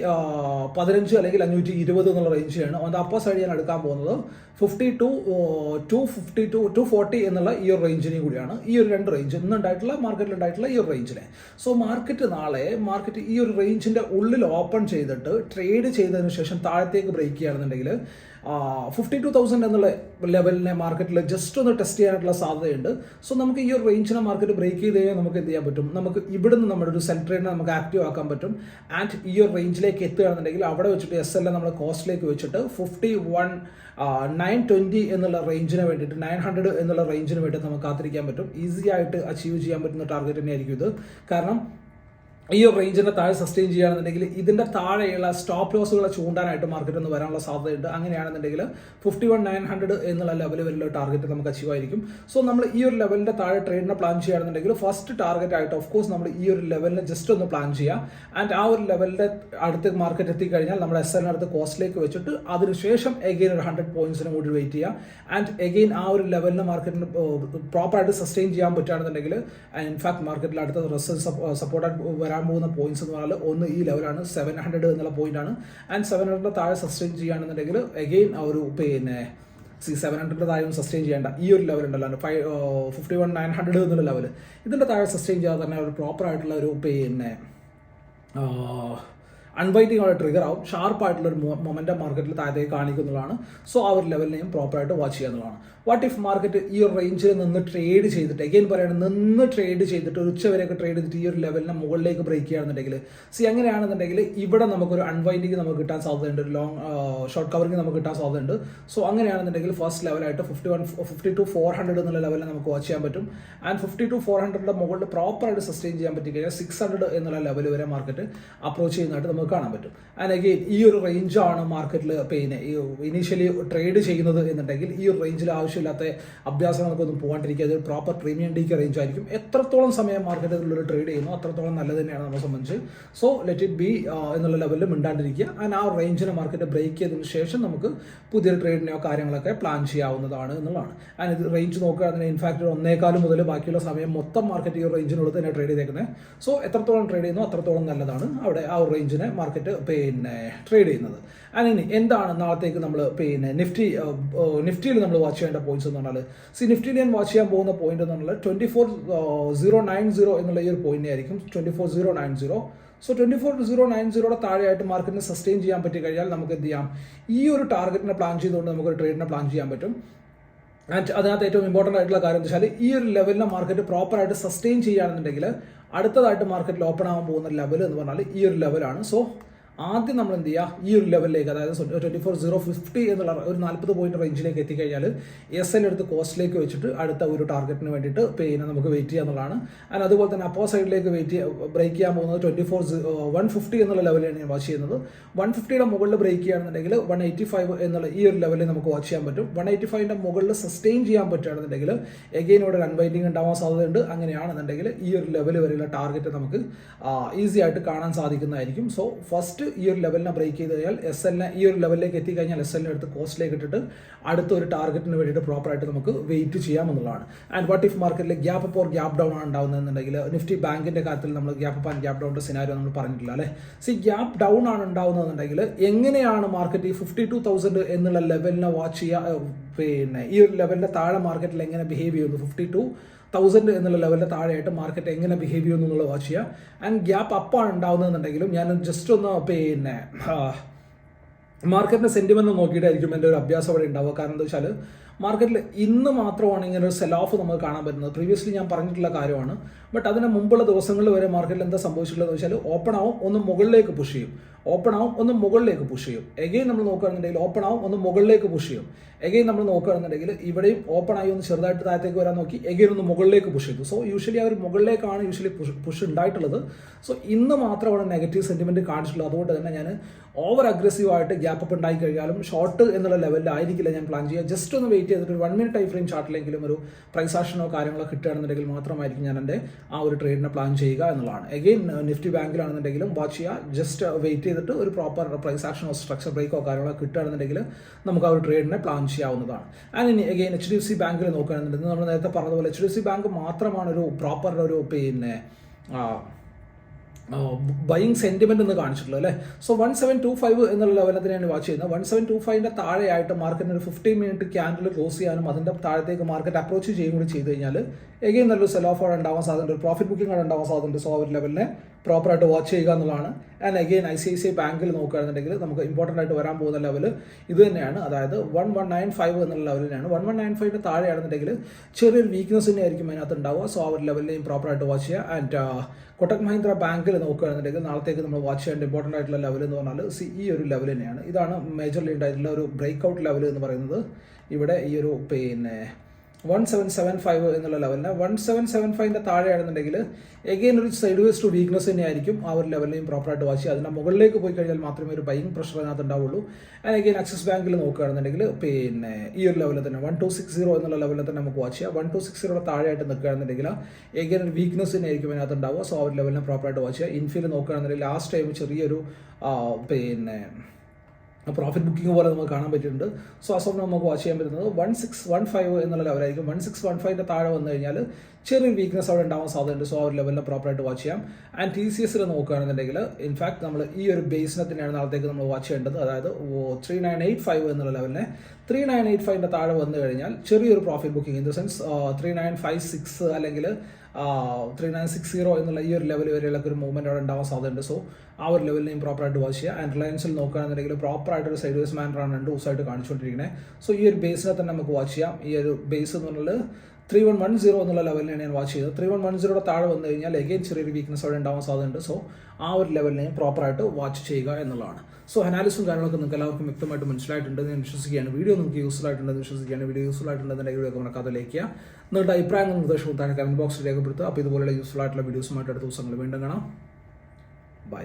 പതിനഞ്ച് അല്ലെങ്കിൽ അഞ്ഞൂറ്റി ഇരുപത് എന്നുള്ള റേഞ്ചിലാണ് അതിന്റെ അപ്പർ സൈഡ് ഞാൻ എടുക്കാൻ പോകുന്നത് fifty two two fifty two two forty എന്നുള്ള ഈ ഒരു റേഞ്ചിനെയും കൂടിയാണ്. ഈ ഒരു രണ്ട് റേഞ്ച് ഇന്ന് ഉണ്ടായിട്ടുള്ള മാർക്കറ്റിൽ ഉണ്ടായിട്ടുള്ള ഈ ഒരു റേഞ്ചിനെ സോ മാർക്കറ്റ് നാളെ മാർക്കറ്റ് ഈ ഒരു റേഞ്ചിന്റെ ഉള്ളിൽ ഓപ്പൺ ചെയ്തിട്ട് ട്രേഡ് ചെയ്തതിന് ശേഷം താഴത്തേക്ക് ബ്രേക്ക് ചെയ്യുകയാണെന്നുണ്ടെങ്കിൽ ഫിഫ്റ്റി ടു തൗസൻഡ് എന്നുള്ള ലെവലിനെ മാർക്കറ്റിൽ ജസ്റ്റ് ഒന്ന് ടെസ്റ്റ് ചെയ്യാനായിട്ടുള്ള സാധ്യതയുണ്ട്. സോ നമുക്ക് ഈ ഒരു റേഞ്ചിനെ മാർക്കറ്റ് ബ്രേക്ക് ചെയ്ത് കഴിഞ്ഞാൽ നമുക്ക് എന്ത് ചെയ്യാൻ പറ്റും? നമുക്ക് ഇവിടുന്ന് നമ്മുടെ ഒരു സെൽ ട്രേഡിനെ നമുക്ക് ആക്റ്റീവ് ആക്കാൻ പറ്റും. ആൻഡ് ഈ ഒരു റേഞ്ചിലേക്ക് എത്തുകയാണെന്നുണ്ടെങ്കിൽ അവിടെ വെച്ചിട്ട് എസ് എൽ നമ്മുടെ കോസ്റ്റിലേക്ക് വെച്ചിട്ട് ഫിഫ്റ്റി വൺ നയൻ ട്വന്റി എന്നുള്ള റേഞ്ചിന് വേണ്ടിയിട്ട് നയൻ ഹൺഡ്രഡ് എന്നുള്ള റേഞ്ചിന് വേണ്ടി നമുക്ക് കാത്തിരിക്കാൻ പറ്റും. ഈസി ആയിട്ട് അച്ചീവ് ചെയ്യാൻ പറ്റുന്ന ടാർഗറ്റ് തന്നെയായിരിക്കും ഇത്. കാരണം ഈ ഒരു റേഞ്ചിന്റെ താഴെ സസ്റ്റെയിൻ ചെയ്യുകയാണെന്നുണ്ടെങ്കിൽ ഇതിന്റെ താഴെയുള്ള സ്റ്റോപ്പ് ലോസുകളെ ചൂണ്ടാനായിട്ട് മാർക്കറ്റ് ഒന്ന് വരാനുള്ള സാധ്യതയുണ്ട്. അങ്ങനെയാണെന്നുണ്ടെങ്കിൽ ഫിഫ്റ്റി വൺ നയൻ ഹൺഡ്രഡ് എന്നുള്ള ലെവൽ വരെയുള്ള ടാർഗറ്റ് നമുക്ക് അച്ചീവ് ആയിരിക്കും. സോ നമ്മൾ ഈ ഒരു ലെവലിന്റെ താഴെ ട്രേഡിനെ പ്ലാൻ ചെയ്യുകയാണെന്നുണ്ടെങ്കിൽ ഫസ്റ്റ് ടാർഗറ്റ് ആയിട്ട് ഓഫ് കോഴ്സ് നമ്മൾ ഈ ഒരു ലെവലിനെ ജസ്റ്റ് ഒന്ന് പ്ലാൻ ചെയ്യാം ആൻഡ് ആ ഒരു ലെവലിന്റെ അടുത്ത് മാർക്കറ്റ് എത്തിക്കഴിഞ്ഞാൽ നമ്മുടെ എസ് എൻ അടുത്ത് കോസ്റ്റിലേക്ക് വെച്ചിട്ട് അതിനുശേഷം എഗെയിൻ ഒരു ഹൺഡ്രഡ് പോയിന്റ്സിന് കൂടി വെയിറ്റ് ചെയ്യാം ആൻഡ് എഗെയിൻ ആ ഒരു ലെവലിന് മാർക്കറ്റിന് പ്രോപ്പറായിട്ട് സസ്റ്റെയിൻ ചെയ്യാൻ പറ്റുകയാണെന്നുണ്ടെങ്കിൽ ഇൻഫാക്ട് മാർക്കറ്റിൽ അടുത്ത റിസൾട്ട് സപ്പോർട്ടായിട്ട് വരാൻ പോകുന്ന പോയിന്റ്സ് എന്ന് പറഞ്ഞാൽ ഒന്ന് ഈ ലെവലാണ് സെവൻ ഹൺഡ്രഡ് എന്നുള്ള പോയിന്റ് ആണ്. ആൻഡ് സെവൻ ഹൺഡ്രഡ് താഴെ സസ്റ്റെയിൻ ചെയ്യുകയാണെന്നുണ്ടെങ്കിൽ എഗെയിൻ ആ ഒരു പിന്നെ സി സെവൻ ഹൺഡ്രഡ് താഴെ സസ്റ്റെയിൻ ചെയ്യേണ്ട. ഈ ഒരു ലെവൽ ഉണ്ടല്ലോ five fifty one nine hundred എന്നുള്ള ലെവൽ ഇതിന്റെ താഴെ സസ്റ്റെയിൻ ചെയ്യാതെ തന്നെ ഒരു പ്രോപ്പർ ആയിട്ടുള്ള ഒരു പിന്നെ അൺവൈറ്റിംഗ് അവിടെ ട്രിഗർ ആവും. ഷാർപ്പായിട്ടുള്ള ഒരു മൊമെന്റം മാർക്കറ്റിൽ താഴത്തേക്ക് കാണിക്കുന്നതാണ് സോ ആ ഒരു ലെവലിനെയും പ്രോപ്പറായിട്ട് വാച്ച് ചെയ്യുന്നതാണ് വാട്ട് ഇഫ് മാർക്കറ്റ് ഈ ഒരു റേഞ്ചിൽ നിന്ന് ട്രേഡ് ചെയ്തിട്ട് എഗെയിൻ പറയുന്നത് നിന്ന് ട്രേഡ് ചെയ്തിട്ട് ഒരു ഉച്ച വരെയൊക്കെ ട്രേഡ് ചെയ്തിട്ട് ഈ ഒരു ലെവലിനെ മുകളിലേക്ക് ബ്രേക്ക് ചെയ്യുകയാണെന്നുണ്ടെങ്കിൽ സി അങ്ങനെയാണെന്നുണ്ടെങ്കിൽ ഇവിടെ നമുക്കൊരു അൺവൈൻഡിങ് നമുക്ക് കിട്ടാൻ സാധ്യതയുണ്ട് ഒരു ലോങ് ഷോർട്ട് കവറിങ് നമുക്ക് കിട്ടാൻ സാധ്യതയുണ്ട്. സോ അങ്ങനെയാണെന്നുണ്ടെങ്കിൽ first ലെവലായിട്ട് fifty one fifty two four hundred എന്നുള്ള ലെവലിൽ നമുക്ക് വാച്ച് ചെയ്യാൻ പറ്റും. ആൻഡ് ഫിഫ്റ്റി ടു ഫോർ ഹൺഡ്രഡിന്റെ മുകളിൽ പ്രോപ്പറായിട്ട് സസ്റ്റെയിൻ ചെയ്യാൻ പറ്റി കഴിഞ്ഞാൽ സിക്സ് ഹൺഡ്രഡ് എന്നുള്ള ലെവൽ വരെ മാർക്കറ്റ് അപ്രോച്ച് ചെയ്യുന്നതായിട്ട് നമുക്ക് കാണാൻ പറ്റും. ആൻഡ് അഗെയിൻ ഈ ഒരു റേഞ്ചാണ് മാർക്കറ്റിൽ പിന്നെ ഈ ഇനീഷ്യലി ട്രേഡ് ചെയ്യുന്നത് എന്നുണ്ടെങ്കിൽ ഈ ഒരു റേഞ്ചിൽ ആവശ്യമില്ലാത്ത അഭ്യാസങ്ങൾക്കൊന്നും പോകാണ്ടിരിക്കുക. അതൊരു പ്രോപ്പർ പ്രീമിയം ഡിക്ക് റേഞ്ച് ആയിരിക്കും. എത്രത്തോളം സമയം മാർക്കറ്റിൽ ട്രേഡ് ചെയ്യുന്നു അത്രത്തോളം നല്ലത് തന്നെയാണ് നമ്മളെ സംബന്ധിച്ച്. സോ ലെറ്റ് ഇറ്റ് ബി എന്നുള്ള ലെവലിൽ മിണ്ടാണ്ടിരിക്കുക. ആൻഡ് ആ റേഞ്ചിനെ മാർക്കറ്റ് ബ്രേക്ക് ചെയ്തതിന് ശേഷം നമുക്ക് പുതിയൊരു ട്രേഡിനെയോ കാര്യങ്ങളൊക്കെ പ്ലാൻ ചെയ്യാവുന്നതാണ് എന്നുള്ളതാണ്. ആൻഡ് ഇത് റേഞ്ച് നോക്കുകയാണെങ്കിൽ ഇൻഫാക്ട് ഒന്നേകാലം മുതൽ ബാക്കിയുള്ള സമയം മൊത്തം മാർക്കറ്റ് ഈ റേഞ്ചിനുള്ളിൽ തന്നെ ട്രേഡ് ചെയ്തേക്കുന്നത് സോ എത്രത്തോളം ട്രേഡ് ചെയ്യുന്നു അത്രത്തോളം നല്ലതാണ്. അവിടെ ആ റേഞ്ചിനെ മാർക്കറ്റ് പിന്നെ ട്രേഡ് ചെയ്യുന്നത്. ഇനി എന്താണ് നാളത്തേക്ക് നമ്മൾ പിന്നെ നിഫ്റ്റി നിഫ്റ്റിയിൽ നമ്മൾ വാച്ച് ചെയ്യേണ്ട പോയിന്റ്സ് എന്ന് പറഞ്ഞാൽ സി നിഫ്റ്റിയിൽ ഞാൻ വാച്ച് ചെയ്യാൻ പോകുന്ന പോയിന്റ് എന്ന് പറഞ്ഞാൽ twenty four zero nine zero എന്നുള്ള ഈ ഒരു പോയിന്റ് ആയിരിക്കും. Twenty four zero nine zero so twenty four zero nine സീറോയുടെ താഴെയായിട്ട് മാർക്കറ്റിനെ സസ്റ്റെയിൻ ചെയ്യാൻ പറ്റി കഴിഞ്ഞാൽ നമുക്ക് എന്ത് ചെയ്യാം? ഈ ഒരു ടാർഗറ്റിനെ പ്ലാൻ ചെയ്തുകൊണ്ട് നമുക്ക് ട്രേഡിനെ പ്ലാൻ ചെയ്യാൻ പറ്റും. ആൻഡ് അതിനകത്ത് ഏറ്റവും ഇമ്പോർട്ടന്റ് ആയിട്ടുള്ള കാര്യം എന്ന് വെച്ചാൽ ഈ ഒരു ലെവലിനെ മാർക്കറ്റ് പ്രോപ്പറായിട്ട് സസ്റ്റെയിൻ ചെയ്യുകയാണെന്നുണ്ടെങ്കിൽ അടുത്തതായിട്ട് മാർക്കറ്റിൽ ഓപ്പൺ ആവാൻ പോകുന്ന ലെവൽ എന്ന് പറഞ്ഞാൽ ഈ ഒരു ലെവലാണ് സോ ആദ്യം നമ്മൾ എന്ത് ചെയ്യുക ഈ ഒരു ലെവലിലേക്ക് അതായത് ട്വന്റി ഫോർ സീറോ ഫിഫ്റ്റി എന്നുള്ള ഒരു നാൽപ്പത് പോയിന്റ് റേഞ്ചിലേക്ക് എത്തിക്കഴിഞ്ഞാൽ എസ് എൽ എടുത്ത് കോസ്റ്റിലേക്ക് വെച്ചിട്ട് അടുത്ത ഒരു ടാർഗറ്റിന് വേണ്ടിയിട്ട് പിന്നെ നമുക്ക് വെയിറ്റ് ചെയ്യാന്നുള്ളതാണ് ആൻഡ് അതുപോലെ തന്നെ അപ്പോ സൈഡിലേക്ക് വെയിറ്റ് ബ്രേക്ക് ചെയ്യാൻ പോകുന്നത് ട്വന്റി ഫോർ വൺ ഫിഫ്റ്റി എന്നുള്ള ലെവലാണ് ഞാൻ വാച്ച് ചെയ്യുന്നത്. വൺ ഫിഫ്റ്റിയുടെ മുകളിൽ ബ്രേക്ക് ചെയ്യുകയാണെന്നുണ്ടെങ്കിൽ വൺ എയ്റ്റി ഫൈവ് എന്നുള്ള ഈ ഒരു ലെവലിൽ നമുക്ക് വാച്ച് ചെയ്യാൻ പറ്റും. വൺ എയ്റ്റി ഫൈവിന്റെ മുകളിൽ സസ്റ്റെയിൻ ചെയ്യാൻ പറ്റുകയാണെന്നുണ്ടെങ്കിൽ എഗെയിൻ ഇവിടെ അൺവൈറ്റിംഗ് ഉണ്ടാവാൻ സാധ്യതയുണ്ട്. അങ്ങനെയാണെന്നുണ്ടെങ്കിൽ ഈ ഒരു ലെവൽ വരെയുള്ള ടാർഗറ്റ് നമുക്ക് ഈസി ആയിട്ട് കാണാൻ സാധിക്കുന്നതായിരിക്കും. സോ ഫസ്റ്റ് ഈ ഒരു ലെവലിനെ ബ്രേക്ക് ചെയ്ത് കഴിഞ്ഞാൽ എസ് എല്ലിനെ ഈ ഒരു ലെവലിലേക്ക് എത്തിക്കഴിഞ്ഞാൽ എസ് എല്ലിനെ എടുത്ത് കോസ്റ്റിലേക്ക് ഇട്ടിട്ട് അടുത്ത ഒരു ടാർഗറ്റിന് വേണ്ടിയിട്ട് പ്രോപ്പറായിട്ട് നമുക്ക് വെയിറ്റ് ചെയ്യാമെന്നുള്ളതാണ്. ആൻഡ് വാട്ട് ഇഫ് മാർക്കറ്റിൽ gap up or gap down ആണ് ഉണ്ടാകുന്നതെന്നുണ്ടെങ്കിൽ നിഫ്റ്റി ബാങ്കിന്റെ കാര്യത്തിൽ നമ്മൾ gap up and gap down scenario നമ്മൾ പറഞ്ഞിട്ടില്ല അല്ലേ? സി ഗ്യാപ്പ് ഡൗൺ ആണ് ഉണ്ടാകുന്നതെന്നുണ്ടെങ്കിൽ എങ്ങനെയാണ് മാർക്കറ്റ് ഈ ഫിഫ്റ്റി ടു തൗസൻഡ് എന്നുള്ള ലെവലിനെ വാച്ച് ചെയ്യുക? പിന്നെ ഈ ഒരു ലെവലിന്റെ താഴെ മാർക്കറ്റിൽ എങ്ങനെ ബിഹേവ് ചെയ്യുന്നു? ഫിഫ്റ്റി ടു തൗസൻഡ് എന്നുള്ള ലെവലിന്റെ താഴെയായിട്ട് മാർക്കറ്റ് എങ്ങനെ ബിഹേവ് ചെയ്യുന്നു എന്നുള്ളത് വാച്ച് ചെയ്യുക. ആൻഡ് ഗ്യാപ്പ് അപ്പാണ് ഉണ്ടാകുന്നതെന്നുണ്ടെങ്കിലും ഞാൻ ജസ്റ്റ് ഒന്ന് പിന്നെ മാർക്കറ്റിന്റെ സെന്റിമെന്റ് നോക്കിയിട്ടായിരിക്കും എന്റെ ഒരു അഭ്യാസം അവിടെ ഉണ്ടാവുക. കാരണം എന്താ വെച്ചാൽ മാർക്കറ്റിൽ ഇന്ന് മാത്രമാണ് ഇങ്ങനെ ഒരു സെൽ ഓഫ് നമുക്ക് കാണാൻ പറ്റുന്നത്. പ്രീവിയസ്ലി ഞാൻ പറഞ്ഞിട്ടുള്ള കാര്യമാണ്. ബട്ട് അതിന് മുമ്പുള്ള ദിവസങ്ങളിൽ വരെ മാർക്കറ്റിൽ എന്താ സംഭവിച്ചിട്ടുള്ളതെന്ന് വെച്ചാൽ ഓപ്പൺ ആവും ഒന്ന് മുകളിലേക്ക് പുഷ് ചെയ്യും. ഓപ്പൺ ആവും ഒന്ന് മുകളിലേക്ക് പുഷ് ചെയ്യും. എഗെയിൻ നമ്മൾ നോക്കുകയാണെന്നുണ്ടെങ്കിൽ ഓപ്പൺ ആവും ഒന്ന് മുകളിലേക്ക് പുഷ് ചെയ്യും. എഗെയിൻ നമ്മൾ നോക്കുകയാണെന്നുണ്ടെങ്കിൽ ഇവിടെയും ഓപ്പൺ ആയി ഒന്ന് ചെറുതായിട്ട് താഴത്തേക്ക് വരാൻ നോക്കി എഗെയിൻ ഒന്ന് മുകളിലേക്ക് പുഷ് ചെയ്തു. സോ യൂഷ്വലി അവർ മുകളിലേക്കാണ് യൂഷ്വലി പുഷ് പുഷ് ഉണ്ടായിട്ടുള്ളത്. സോ ഇന്ന് മാത്രമാണ് നെഗറ്റീവ് സെന്റിമെന്റ് കാണിച്ചിട്ടുള്ളത്. അതുകൊണ്ട് തന്നെ ഞാൻ ഓവർ അഗ്രസീവ് ആയിട്ട് ഗ്യാപ്പ് അപ്പ് ഉണ്ടായി കഴിഞ്ഞാലും ഷോർട്ട് എന്നുള്ള ലെവലിൽ ആയിരിക്കില്ല ഞാൻ പ്ലാൻ ചെയ്യുക. ജസ്റ്റ് ഒന്ന് വെയിറ്റ് ചെയ്തിട്ട് വൺ മിനിറ്റ് ടൈം ഫ്രെയിം ചാർട്ടിലെങ്കിലും ഒരു പ്രൈസ് ആക്ഷനോ കാര്യങ്ങളോ കിട്ടുകയാണെന്നുണ്ടെങ്കിൽ മാത്രമായിരിക്കും ഞാൻ എന്റെ ആ ഒരു ട്രേഡിനെ പ്ലാൻ ചെയ്യുക എന്നുള്ളതാണ്. എഗെയിൻ നിഫ്റ്റി ബാങ്കിലാണെന്നുണ്ടെങ്കിലും വാച്ച് ചെയ്യുക. ജസ്റ്റ് വെയിറ്റ് ചെയ്തിട്ട് ഒരു പ്രോപ്പർ പ്രൈസ് ആക്ഷനോ സ്ട്രക്ചർ ബ്രേക്കോ കാര്യങ്ങളോ കിട്ടുകയാണെന്നുണ്ടെങ്കിൽ നമുക്ക് ആ ഒരു ട്രേഡിനെ പ്ലാൻ ചെയ്യാവുന്നതാണ്. ആൻഡ് ഇനി again H D F C ബാങ്കിൽ നോക്കുകയാണെന്നുണ്ടെങ്കിൽ നമ്മൾ നേരത്തെ പറഞ്ഞതുപോലെ H D F C bank മാത്രമാണ് ഒരു പ്രോപ്പർ ഒരു പിന്നെ ബൈയിങ് സെന്റിമെന്റ് എന്ന് കാണിച്ചിട്ടുള്ളൂ അല്ലേ? So one seven two five എന്നുള്ള ലെവലത്തിനാണ് വാച്ച് ചെയ്യുന്നത്. വൺ സെവൻ ടു ഫൈവിന്റെ താഴെയായിട്ട് മാർക്കറ്റിന് ഒരു ഫിഫ്റ്റീൻ മിനിറ്റ് ക്യാൻഡിൽ ക്ലോസ് ചെയ്യാനും അതിന്റെ താഴത്തേക്ക് മാർക്കറ്റ് അപ്രോച്ച് ചെയ്യുകയും കൂടി ചെയ്ത് കഴിഞ്ഞാൽ എഗെയിൻ നല്ലൊരു സെൽ ഓഫ് ഉണ്ടാവാൻ സാധ്യതയുണ്ട്. ഒരു പ്രോഫിറ്റ് ബുക്കിംഗ് ഉണ്ടാവാൻ സാധ്യതയുണ്ട്. സോ ഒരു ലെവലിനെ പ്രോപ്പറായിട്ട് വാച്ച് ചെയ്യുക എന്നുള്ളതാണ്. And again I C I C I ബാങ്കിൽ നോക്കുകയാണെന്നുണ്ടെങ്കിൽ നമുക്ക് ഇമ്പോർട്ടന്റ് ആയിട്ട് വരാൻ പോകുന്ന ലെവൽ ഇത് തന്നെയാണ്. അതായത് വൺ വൺ നയൻ ഫൈവ് എന്നുള്ള ലെവൽ തന്നെയാണ്. വൺ വൺ നയൻ ഫൈവിന്റെ താഴെയാണെന്നുണ്ടെങ്കിൽ ചെറിയൊരു വീക്ക്നെസ് തന്നെ ആയിരിക്കും അതിനകത്ത് ഉണ്ടാവുക. സോ ആ ഒരു ലെവലിനെയും പ്രോപ്പറായിട്ട് വാച്ച് ചെയ്യുക. ആൻഡ് കൊട്ടക് മഹീന്ദ്ര ബാങ്കിൽ നോക്കുകയാണെന്നുണ്ടെങ്കിൽ നാളത്തേക്ക് നമ്മൾ വാച്ച് ചെയ്യേണ്ട ഇമ്പോർട്ടന്റ് ആയിട്ടുള്ള ലെവൽ എന്ന് പറഞ്ഞാൽ സി ഈ ഒരു ലെവൽ തന്നെയാണ്. ഇതാണ് മേജർലി ഉണ്ടായിട്ടുള്ള ഒരു ബ്രേക്ക് ഔട്ട് ലെവൽ എന്ന് പറയുന്നത്. ഇവിടെ ഈ ഒരു പിന്നെ വൺ സെവൻ സെവൻ ഫൈവ് എന്നുള്ള ലെവലിന് വൺ സെവൻ സെവൻ ഫൈവിന്റെ താഴെയാണെന്നുണ്ടെങ്കിൽ എഗെയിൻ ഒരു സൈഡ് വേസ്റ്റ് ടു വീക്ക്നെസ് തന്നെയായിരിക്കും ആ ഒരു ലെവലിനെയും പ്രോപ്പറായിട്ട് വാച്ച് ചെയ്യുക. അതിന്റെ മുകളിലേക്ക് പോയി കഴിഞ്ഞാൽ മാത്രമേ ഒരു ബൈങ് പ്രഷർ അതിനകത്ത് ഉണ്ടാവുള്ളൂ. ആൻഡ് എഗെയിൻ ആക്സിസ് ബാങ്കിൽ നോക്കുകയാണെന്നുണ്ടെങ്കിൽ പിന്നെ ഈ ഒരു ലെവലിൽ തന്നെ വൺ ടു സിക്സ് സീറോ എന്നുള്ള ലെവലിൽ തന്നെ നമുക്ക് വാച്ച് ചെയ്യാം. വൺ ടു സിക്സ് സീറോയുടെ താഴെയായിട്ട് നിൽക്കുകയാണെന്നുണ്ടെങ്കിൽ എഗെയിൻ ഒരു വീക്ക്നെസ് തന്നെയായിരിക്കും അതിനകത്ത് ഉണ്ടാവുക. സോ ആ ഒരു ലെവലിനെ പ്രോപ്പറായിട്ട് വാച്ച് ചെയ്യുക. ഇൻഫിൽ നോക്കുകയാണെന്നുണ്ടെങ്കിൽ ലാസ്റ്റ് ടൈം ചെറിയൊരു പിന്നെ പ്രോഫിറ്റ് ബുക്കിംഗ് പോലെ നമുക്ക് കാണാൻ പറ്റിയിട്ടുണ്ട്. സോ അസോഫ് നമുക്ക് വാച്ച് ചെയ്യാൻ പറ്റുന്നത് വൺ സിക്സ് വൺ ഫൈവ് എന്നുള്ള ലെവലായിരിക്കും വൺ സിക്സ് വൺ ഫൈവിന്റെ താഴെ വന്നു കഴിഞ്ഞാൽ ചെറിയൊരു വീക്ക്നെസ് അവിടെ ഉണ്ടാവാൻ സാധ്യതയുണ്ട്. സോ ആ ഒരു ലെവലിൽ പ്രോപ്പറായിട്ട് വാച്ച് ചെയ്യാം. ആൻഡ് ടി സി എസിൽ നോക്കുകയാണെന്നുണ്ടെങ്കിൽ ഇൻഫാക്ട് നമ്മൾ ഈ ഒരു ബേസിനെ തന്നെയാണ് നാളത്തേക്ക് നമ്മൾ വാച്ച് ചെയ്യേണ്ടത്. അതായത് ത്രീ നയൻ എയ്റ്റ് ഫൈവ് എന്നുള്ള ലെവലിനെ ത്രീ നയൻ എയ്റ്റ് ഫൈവിന്റെ താഴെ വന്നു കഴിഞ്ഞാൽ ചെറിയൊരു profit booking in the sense three nine five six അല്ലെങ്കിൽ ത്രീ നയൻ സിക്സ് സീറോ എന്നുള്ള ഈ ഒരു ലെവൽ വരെയുള്ള ഒരു മൂവ്മെന്റ് അവിടെ ഉണ്ടാവാൻ സാധ്യതയുണ്ട്. സോ ആ ഒരു ലെവലിനെയും പ്രോപ്പറായിട്ട് വാച്ച് ചെയ്യുക. ആൻഡ് റിലയൻസിൽ നോക്കുകയാണെന്നുണ്ടെങ്കിൽ പ്രോപ്പറായിട്ട് ഒരു സൈഡ് വേസ് മാനറാണ് രണ്ട് ദിവസമായിട്ട് കാണിച്ചുകൊണ്ടിരിക്കുന്നത് സോ ഈ ഒരു ബേസിനെ തന്നെ നമുക്ക് വാച്ച് ചെയ്യാം. ഈ ഒരു ബേസ് എന്നുള്ളത് ത്രീ വൺ വൺ സീറോ എന്നുള്ള ലെവലിനെയാണ് ഞാൻ വാച്ച് ചെയ്തത് ത്രീ വൺ വൺ സീറോയുടെ താഴെ വന്നു കഴിഞ്ഞാൽ എഗെയിൻ ചെറിയൊരു വീക്ക്നെസ് അവിടെ ഉണ്ടാവാൻ സാധ്യതയുണ്ട്. സോ ആ ഒരു ലെവലിനെയും പ്രോപ്പറായിട്ട് വാച്ച് ചെയ്യുക എന്നുള്ളതാണ്. സോ അനാലിസും കാര്യങ്ങളൊക്കെ നിങ്ങൾക്ക് എല്ലാവർക്കും വ്യക്തമായിട്ട് മനസ്സിലായിട്ടുണ്ട് എന്ന് ഞാൻ വിശ്വസിക്കുകയാണ്. വീഡിയോ നിങ്ങൾക്ക് യൂസ്ഫുൾ ആയിട്ടുണ്ടെന്ന് വിശ്വസിക്കുകയാണ്. വീഡിയോ യൂസ്ഫുൾ ആയിട്ടുണ്ടെന്ന് വീഡിയോ ഒക്കെ മറക്കാതെ ലൈക്ക് ചെയ്യുക നിങ്ങളുടെ അഭിപ്രായങ്ങളും നിർദ്ദേശവും താഴെ കമന്റ് ബോക്സിൽ രേഖപ്പെടുത്തുക. അപ്പോൾ ഇതുപോലെയുള്ള യൂസ്ഫുൾ ആയിട്ടുള്ള വീഡിയോസുമായിട്ട് അടുത്ത ദിവസങ്ങൾ വീണ്ടും കാണാം. ബൈ